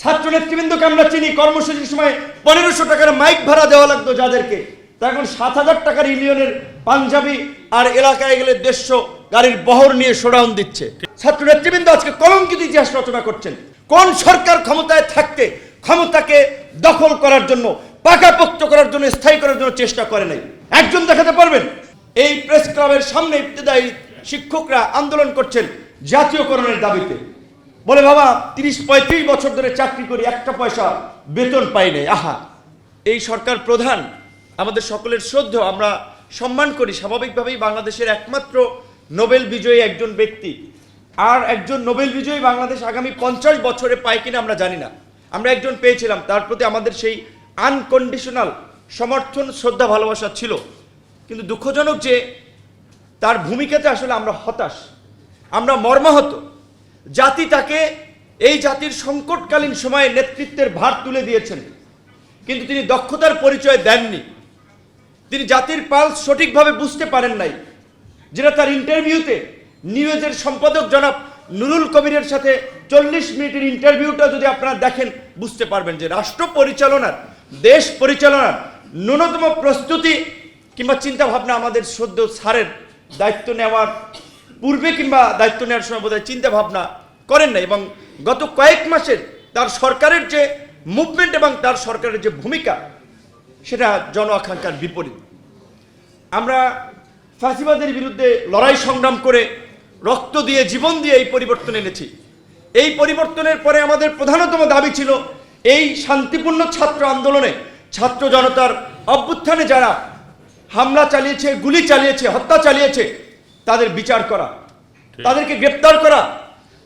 ছাত্র নেতৃবৃন্দকে আমরা চিনি। কর্মসূচির সময় পনেরোশো টাকার মাইক ভাড়া দেওয়া লাগতো যাদেরকে। তা এখন সাত হাজার টাকার ইলিয়নের পাঞ্জাবি আর এলাকায় গেলে দেড়শো গাড়ির বহর নিয়ে শোডাউন দিচ্ছে। ছাত্র নেতৃবৃন্দ আজকে কলঙ্কিত ইতিহাস রচনা করছেন। কোন সরকার ক্ষমতায় থাকতে ক্ষমতাকে দখল করার জন্য, পাকাপোক্ত করার জন্য, স্থায়ী করার জন্য চেষ্টা করে নাই? একজন দেখাতে পারবেন? এই প্রেস ক্লাবের সামনে ইবতদায়ী শিক্ষকরা আন্দোলন করছেন জাতীয়করণের দাবিতে। বলে, বাবা, তিরিশ পঁয়ত্রিশ বছর ধরে চাকরি করি, একটা পয়সা বেতন পাই নাই। আহা, এই সরকার প্রধান, আমাদের সকলের শ্রদ্ধেয়, আমরা সম্মান করি। স্বাভাবিকভাবেই বাংলাদেশের একমাত্র নোবেল বিজয়ী একজন ব্যক্তি। আর একজন নোবেল বিজয়ী বাংলাদেশ আগামী পঞ্চাশ বছরে পায় কিনা আমরা জানি না। আমরা একজন পেয়েছিলাম, তার প্রতি আমাদের সেই আনকন্ডিশনাল সমর্থন, শ্রদ্ধা, ভালোবাসা ছিল। কিন্তু দুঃখজনক যে, তার ভূমিকাতে আসলে আমরা হতাশ। আমরা মর্মাহত। জাতি তাকে এই জাতির সংকটকালীন সময়ে নেতৃত্বের ভার তুলে দিয়েছেন। কিন্তু তিনি দক্ষতার পরিচয় দেননি। তিনি জাতির পালস সঠিকভাবে বুঝতে পারেন নাই। যেটা তার ইন্টারভিউতে নিউজের সম্পাদক জনাব নুরুল কবিরের সাথে চল্লিশ মিনিটের ইন্টারভিউটা যদি আপনারা দেখেন, বুঝতে পারবেন যে রাষ্ট্র পরিচালনার, দেশ পরিচালনার ন্যূনতম প্রস্তুতি কিংবা চিন্তাভাবনা আমাদের সদ্য সারের দায়িত্ব নেওয়ার পূর্বে কিংবা দায়িত্ব নেওয়ার সময় বোধহয় চিন্তা ভাবনা করেন না এবং গত কয়েক মাসের তার সরকারের যে মুভমেন্ট এবং তার সরকারের যে ভূমিকা, সেটা জন আকাঙ্ক্ষার বিপরীত। আমরা ফাঁসিবাদের বিরুদ্ধে লড়াই সংগ্রাম করে রক্ত দিয়ে, জীবন দিয়ে এই পরিবর্তন এনেছি। এই পরিবর্তনের পরে আমাদের প্রধানতম দাবি ছিল এই শান্তিপূর্ণ ছাত্র আন্দোলনে ছাত্র জনতার অভ্যুত্থানে যারা হামলা চালিয়েছে, গুলি চালিয়েছে, হত্যা চালিয়েছে তাদের বিচার করা তাদেরকে গ্রেপ্তার করা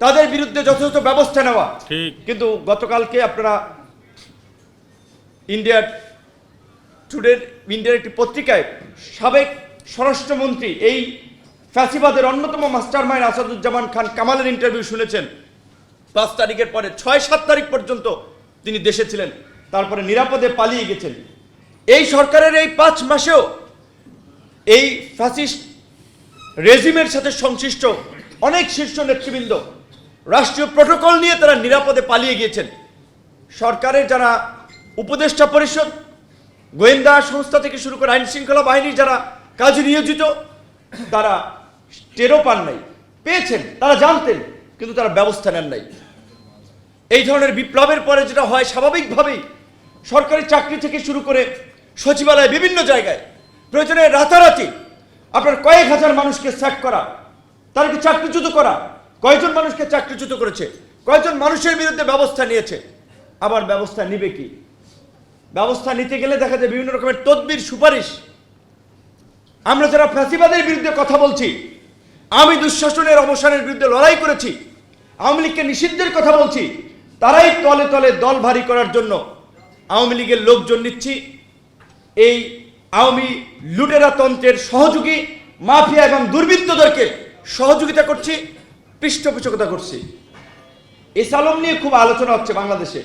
তাদের বিরুদ্ধে যথাযথ ব্যবস্থা নেওয়া। কিন্তু গতকালকে আপনারা ইন্ডিয়ার টুডের ইন্ডিয়ার একটি পত্রিকায় সাবেক স্বরাষ্ট্রমন্ত্রী এই ফ্যাসিবাদের অন্যতম মাস্টার মাইন্ড আসাদুজ্জামান খান কামালের ইন্টারভিউ শুনেছেন। পাঁচ তারিখের পরে ছয় সাত তারিখ পর্যন্ত তিনি দেশে ছিলেন তারপরে নিরাপদে পালিয়ে গেছেন। এই সরকারের এই পাঁচ মাসেও এই ফ্যাসিস্ট রেজিমের সাথে সংশ্লিষ্ট অনেক শীর্ষ নেতৃবৃন্দ রাষ্ট্রীয় প্রোটোকল নিয়ে তারা নিরাপদে পালিয়ে গিয়েছেন। সরকারের যারা উপদেষ্টা পরিষদ, গোয়েন্দা সংস্থা থেকে শুরু করে আইন শৃঙ্খলা বাহিনীর যারা কাজে নিয়োজিত, তারা টেরও পান নাই। পেয়েছেন, তারা জানতেন, কিন্তু তারা ব্যবস্থা নেন নাই। এই ধরনের বিপ্লবের পরে যেটা হয়, স্বাভাবিকভাবেই সরকারি চাকরি থেকে শুরু করে সচিবালয় বিভিন্ন জায়গায় প্রয়োজনে রাতারাতি আপনার কয়েক হাজার মানুষকে স্যাক করা তাদেরকে চাকরিচ্যুত করা? কয়জন মানুষকে চাকরিচ্যুত করেছে? কয়জন মানুষের বিরুদ্ধে ব্যবস্থা নিয়েছে? আবার ব্যবস্থা নিবে কি? ব্যবস্থা নিতে গেলে দেখা যায় বিভিন্ন রকমের তদবির সুপারিশ। আমরা যারা ফ্যাসিবাদের বিরুদ্ধে কথা বলছি, আমি দুঃশাসনের অবসানের বিরুদ্ধে লড়াই করেছি, আওয়ামী লীগকে নিষিদ্ধের কথা বলছি, তারাই তলে তলে দল ভারী করার জন্য আওয়ামী লীগের লোকজন নিচ্ছি। এই আওয়ামী লুটেরা তন্ত্রের সহযোগী, মাফিয়া এবং দুর্বৃত্তদেরকে সহযোগিতা করছি, পৃষ্ঠপোষকতা করছি। এস আলম নিয়ে খুব আলোচনা হচ্ছে বাংলাদেশে।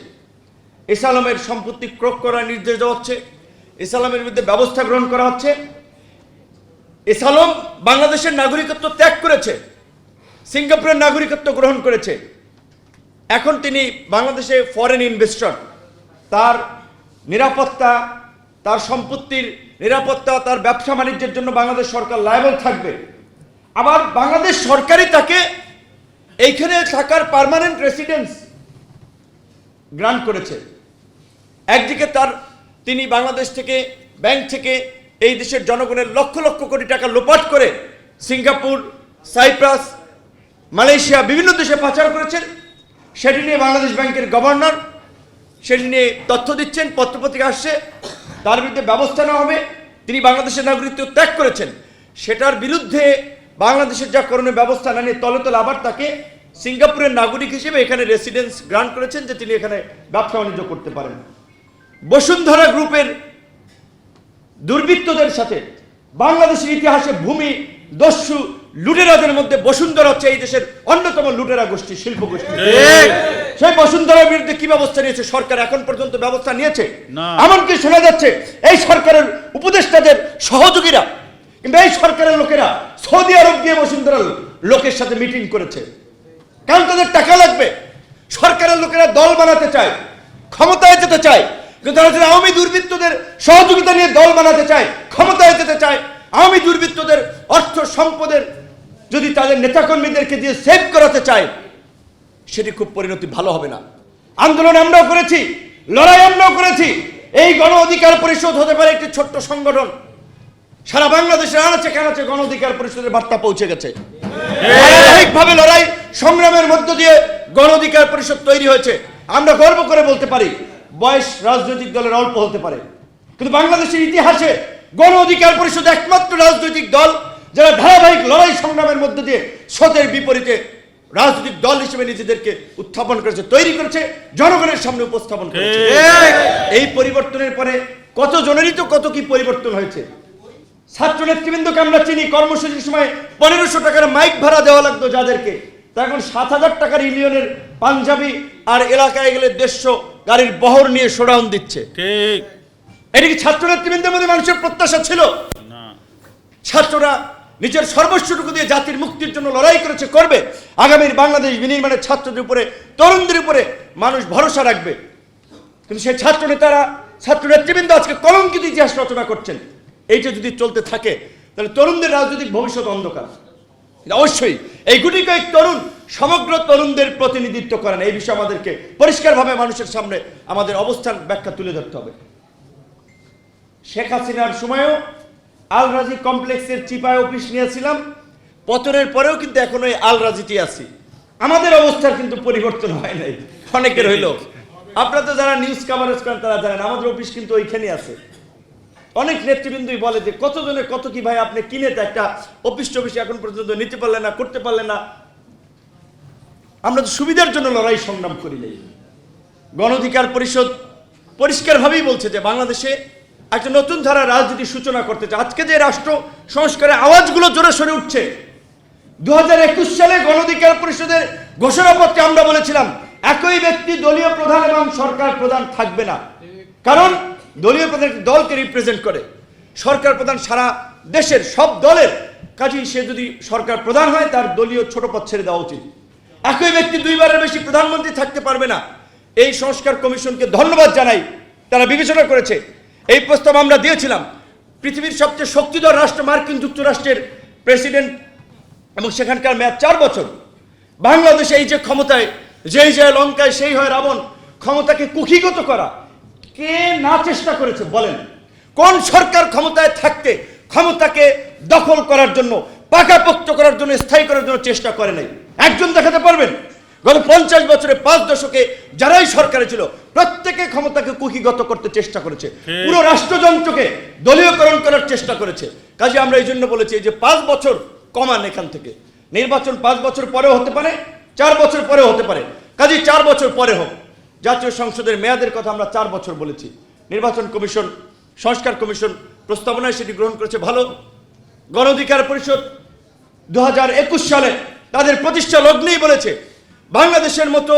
এস আলমের সম্পত্তি ক্রোক করার নির্দেশ দেওয়া হচ্ছে। এস আলমের বিরুদ্ধে ব্যবস্থা গ্রহণ করা হচ্ছে। এস আলম বাংলাদেশের নাগরিকত্ব ত্যাগ করেছে। সিঙ্গাপুরের নাগরিকত্ব গ্রহণ করেছে। এখন তিনি বাংলাদেশে ফরেন ইনভেস্টর তার নিরাপত্তা তার সম্পত্তির নিরাপত্তা, তার ব্যবসা বাণিজ্যের জন্য বাংলাদেশ সরকার লায়াবল থাকবে। আবার বাংলাদেশ সরকারই তাকে এইখানে থাকার পার্মানেন্ট রেসিডেন্স গ্রান্ট করেছে। একদিকে তার, তিনি বাংলাদেশ থেকে ব্যাংক থেকে এই দেশের জনগণের লক্ষ লক্ষ কোটি টাকা লোপাট করে সিঙ্গাপুর, সাইপ্রাস, মালয়েশিয়া বিভিন্ন দেশে পাচার করেছেন। সেটি নিয়ে বাংলাদেশ ব্যাংকের গভর্নর সেটি নিয়ে তথ্য দিচ্ছেন, পত্রপত্রিকা আসছে। তার বিরুদ্ধে ব্যবস্থা নেওয়া হবে। তিনি বাংলাদেশের নাগরিকত্ব ত্যাগ করেছেন। সেটার বিরুদ্ধে বাংলাদেশের যা করণীয় ব্যবস্থা না নিয়ে তলে তলে আবার তাকে সিঙ্গাপুরের নাগরিক হিসেবে এখানে রেসিডেন্স গ্রান্ট করেছেন যে তিনি এখানে ব্যবসা বাণিজ্য করতে পারেন। বসুন্ধরা গ্রুপের দুর্বৃত্তদের সাথে বাংলাদেশের ইতিহাসে ভূমি দস্যু লুটেরাদের মধ্যে বসুন্ধরা হচ্ছে এই দেশের অন্যতম লুটেরা গোষ্ঠী শিল্প গোষ্ঠী। সেই বসুন্ধরার বিরুদ্ধে কি ব্যবস্থা নিয়েছে? সরকার এখন পর্যন্ত ব্যবস্থা নিয়েছে? এমনকি শোনা যাচ্ছে এই সরকারের উপদেষ্টাদের সহযোগীরা কিংবা এই সরকারের লোকেরা সৌদি আরব গিয়ে বসুন্ধরার লোকের সাথে মিটিং করেছে। কারণ তাদের টাকা লাগবে। সরকারের লোকেরা দল বানাতে চায় ক্ষমতায় যেতে চায় কিন্তু তারা যদি আওয়ামী দুর্বৃত্তদের সহযোগিতা নিয়ে দল বানাতে চায় ক্ষমতায় যেতে চায় আওয়ামী দুর্বৃত্তদের অর্থ সম্পদের যদি তাদের নেতাকর্মীদেরকে দিয়ে সেভ করাতে চায়, সেটি খুব পরিণতি ভালো হবে না। আন্দোলন আমরাও করেছি, লড়াই আমরাও করেছি। এই গণ অধিকার পরিষদ হতে পারে একটি ছোট্ট সংগঠন। সারা বাংলাদেশে আনাচে কানাচে গণ অধিকার পরিষদের বার্তা পৌঁছে গেছে। ধারাবাহিকভাবে লড়াই সংগ্রামের মধ্য দিয়ে গণ অধিকার পরিষদ তৈরি হয়েছে। আমরা গর্ব করে বলতে পারি, বয়স রাজনৈতিক দলের অল্প হতে পারে। কিন্তু বাংলাদেশের ইতিহাসে গণ অধিকার পরিষদ একমাত্র রাজনৈতিক দল যারা ধারাবাহিক লড়াই সংগ্রামের মধ্য দিয়ে স্রোতের বিপরীতে রাজনৈতিক দল হিসেবে নিজেদেরকে উত্থাপন করেছে তৈরি করেছে জনগণের সামনে উপস্থাপন করেছে। এই পরিবর্তনের পরে কত জনেরই তো কত কি পরিবর্তন হয়েছে? ছাত্র নেতৃবৃন্দকে আমরা চিনি কর্মসূচির সময় পনেরোশো টাকার মাইক ভাড়া দেওয়া লাগতো যাদেরকে। তা এখন সাত হাজার টাকার ইলিয়নের পাঞ্জাবি আর এলাকায় গেলে দেড়শো গাড়ির বহর নিয়ে শোডাউন দিচ্ছে। ঠিক। এটা কি ছাত্র নেতৃবৃন্দের মধ্যে মানুষের প্রত্যাশা ছিল? ছাত্ররা নিজের সর্বস্বটুকু দিয়ে জাতির মুক্তির জন্য লড়াই করেছে, করবে। আগামীর বাংলাদেশ বিনির্মাণের ছাত্রদের উপরে, তরুণদের উপরে মানুষ ভরসা রাখবে। কিন্তু সেই ছাত্র নেতারা, ছাত্র নেতৃবৃন্দ আজকে কলঙ্কিত ইতিহাস রচনা করছেন। এইটা যদি চলতে থাকে, তাহলে তরুণদের রাজনৈতিক ভবিষ্যৎ অন্ধকার। অবশ্যই এই গুটি কয়েক তরুণ, সমগ্র তরুণদের প্রতিনিধিত্ব করেন। এই বিষয়ে আমাদেরকে পরিষ্কারভাবে মানুষের সামনে আমাদের অবস্থান ব্যাখ্যা তুলে ধরতে হবে। শেখ হাসিনার সময়ও আল রাজি কমপ্লেক্সের চিপায় অফিস নিয়েছিলাম। পতনের পরেও কিন্তু এখন ওই আল রাজিটি আছি। আমাদের অবস্থার কিন্তু পরিবর্তন হয় নাই। অনেকের হইল আপনারা তো যারা নিউজ কাভারেজ করেন তারা জানেন আমাদের অফিস কিন্তু ওইখানে আছে। অনেক নেতৃবৃন্দই বলে যে কতজনে কত কি ভাই আপনি কিনে তো একটা অফিস টফিস এখন পর্যন্ত নিতে পারলেন না করতে পারলেন না। আমরা তো সুবিধার জন্য লড়াই সংগ্রাম করি নাই। গণ অধিকার পরিষদ পরিষ্কারভাবেই বলছে যে বাংলাদেশে একটা নতুন ধারা রাজনীতির সূচনা করতে চায়। আজকে যে রাষ্ট্র সংস্কারের আওয়াজগুলো জোরে সরে উঠছে দু হাজার একুশ সালে গণ অধিকার পরিষদের ঘোষণাপত্রে আমরা বলেছিলাম, একই ব্যক্তি দলীয় প্রধান এবং সরকার প্রধান থাকবে না। কারণ দলীয় প্রধান দলকে রিপ্রেজেন্ট করে। সরকার প্রধান সারা দেশের সব দলের। কাজেই সে যদি সরকার প্রধান হয়, তার দলীয় ছোট পদ ছেড়ে দেওয়া উচিত। একই ব্যক্তি দুইবারের বেশি প্রধানমন্ত্রী থাকতে পারবে না। এই সংস্কার কমিশনকে ধন্যবাদ জানাই। তারা বিবেচনা করেছে এই প্রস্তাব আমরা দিয়েছিলাম। পৃথিবীর সবচেয়ে শক্তিধর রাষ্ট্র মার্কিন যুক্তরাষ্ট্রের প্রেসিডেন্ট এবং সেখানকার মেয়াদ চার বছর। বাংলাদেশে এই যে ক্ষমতায়, যেই যায় লঙ্কায়, সেই হয় রাবণ, ক্ষমতাকে কুক্ষিগত করা, কে না চেষ্টা করেছে বলেন। কোন সরকার ক্ষমতায় থাকতে ক্ষমতাকে দখল করার জন্য, পাকাপোক্ত করার জন্য, স্থায়ী করার জন্য চেষ্টা করে নাই? একজন দেখাতে পারবেন? গত পঞ্চাশ বছরে পাঁচ দশকে যারাই সরকারে ছিল প্রত্যেকে ক্ষমতাকে কুকিগত করতে চেষ্টা করেছে। পুরো রাষ্ট্রযন্ত্রকে দলীয়করণ করার চেষ্টা করেছে। কাজে আমরা এই জন্য বলেছি যে পাঁচ বছর কমান এখান থেকে। নির্বাচন পাঁচ বছর পরেও হতে পারে চার বছর পরেও হতে পারে। কাজে চার বছর পরে হোক। জাতীয় সংসদের মেয়াদের কথা আমরা চার বছর বলেছি। নির্বাচন কমিশন সংস্কার কমিশন প্রস্তাবনায় সেটি গ্রহণ করেছে ভালো। গণ অধিকার পরিষদ দু হাজার একুশ সালে তাদের প্রতিষ্ঠা লগ্নেই বলেছে বাংলাদেশের মতো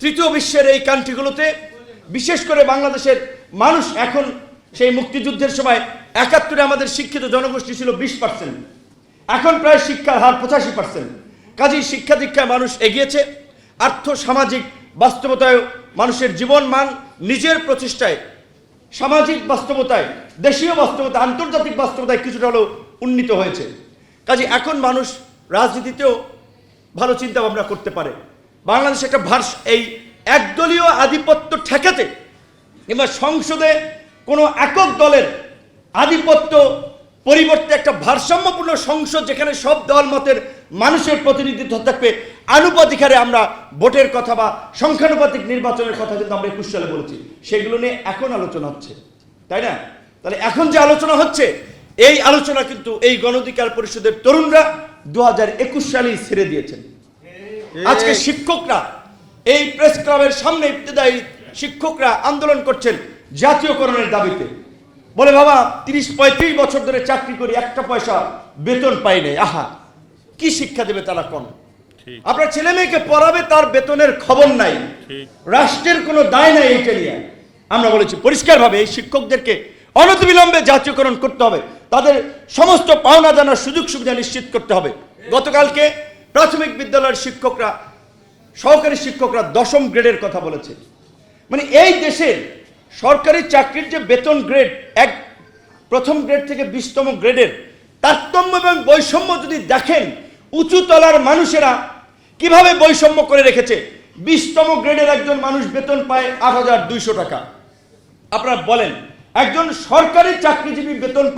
তৃতীয় বিশ্বের এই কান্ট্রিগুলোতে বিশেষ করে বাংলাদেশের মানুষ এখন সেই মুক্তিযুদ্ধের সময় একাত্তরে আমাদের শিক্ষিত জনগোষ্ঠী ছিল বিশ পার্সেন্ট। এখন প্রায় শিক্ষার হার পঁচাশি পার্সেন্ট। কাজেই শিক্ষা দীক্ষায় মানুষ এগিয়েছে। আর্থ সামাজিক বাস্তবতায় মানুষের জীবন মান নিজের প্রচেষ্টায়, সামাজিক বাস্তবতায়, দেশীয় বাস্তবতা আন্তর্জাতিক বাস্তবতায় কিছুটা হলেও উন্নীত হয়েছে। কাজে এখন মানুষ রাজনীতিতেও ভালো চিন্তা ভাবনা করতে পারে। বাংলাদেশে একটা ভার্স এই একদলীয় আধিপত্য ঠেকাতে কিংবা সংসদে কোনো একক দলের আধিপত্য পরিবর্তে একটা ভারসাম্যপূর্ণ সংসদ যেখানে সব দল মতের মানুষের প্রতিনিধিত্ব থাকবে আনুপাতিক হারে আমরা ভোটের কথা বা সংখ্যানুপাতিক নির্বাচনের কথা কিন্তু আমরা একুশ সালে বলেছি। সেগুলো নিয়ে এখন আলোচনা হচ্ছে, তাই না? তাহলে এখন যে আলোচনা হচ্ছে, এই আলোচনা কিন্তু এই গণধিকার পরিষদের তরুণরা দু হাজার একুশ সালেই ছেড়ে দিয়েছেন। আজকে শিক্ষকরা এই প্রেস ক্লাবের সামনে ইবতদায়ী শিক্ষকরা আন্দোলন করছেন জাতীয়করণের দাবিতে। বলে বাবা তিরিশ পঁয়ত্রিশ বছর ধরে চাকরি করি একটা পয়সা বেতন পাই নাই। আহা কি শিক্ষা দেবে তারা কোন আপনার ছেলে মেয়েকে পড়াবে তার বেতনের খবর নাই। রাষ্ট্রের কোনো দায় নাই এইটা নিয়ে। আমরা বলেছি পরিষ্কারভাবে এই শিক্ষকদেরকে অনতিবিলম্বে জাতীয়করণ করতে হবে। তাদের সমস্ত পাওনা জানার সুযোগ সুবিধা নিশ্চিত করতে হবে। গতকালকে প্রাথমিক বিদ্যালয়ের শিক্ষকরা সহকারী শিক্ষকরা দশম গ্রেডের কথা বলেছে। মানে এই দেশের সরকারি চাকরির যে বেতন গ্রেড, এক প্রথম গ্রেড থেকে বিশতম গ্রেডের তারতম্য এবং বৈষম্য যদি দেখেন, উঁচু তলার মানুষেরা কীভাবে বৈষম্য করে রেখেছে? বিশতম গ্রেডের একজন মানুষ বেতন পায় আট হাজার দুইশো টাকা। আপনারা বলেন, একজন সরকারি চাকরিজীবী বেতন পায়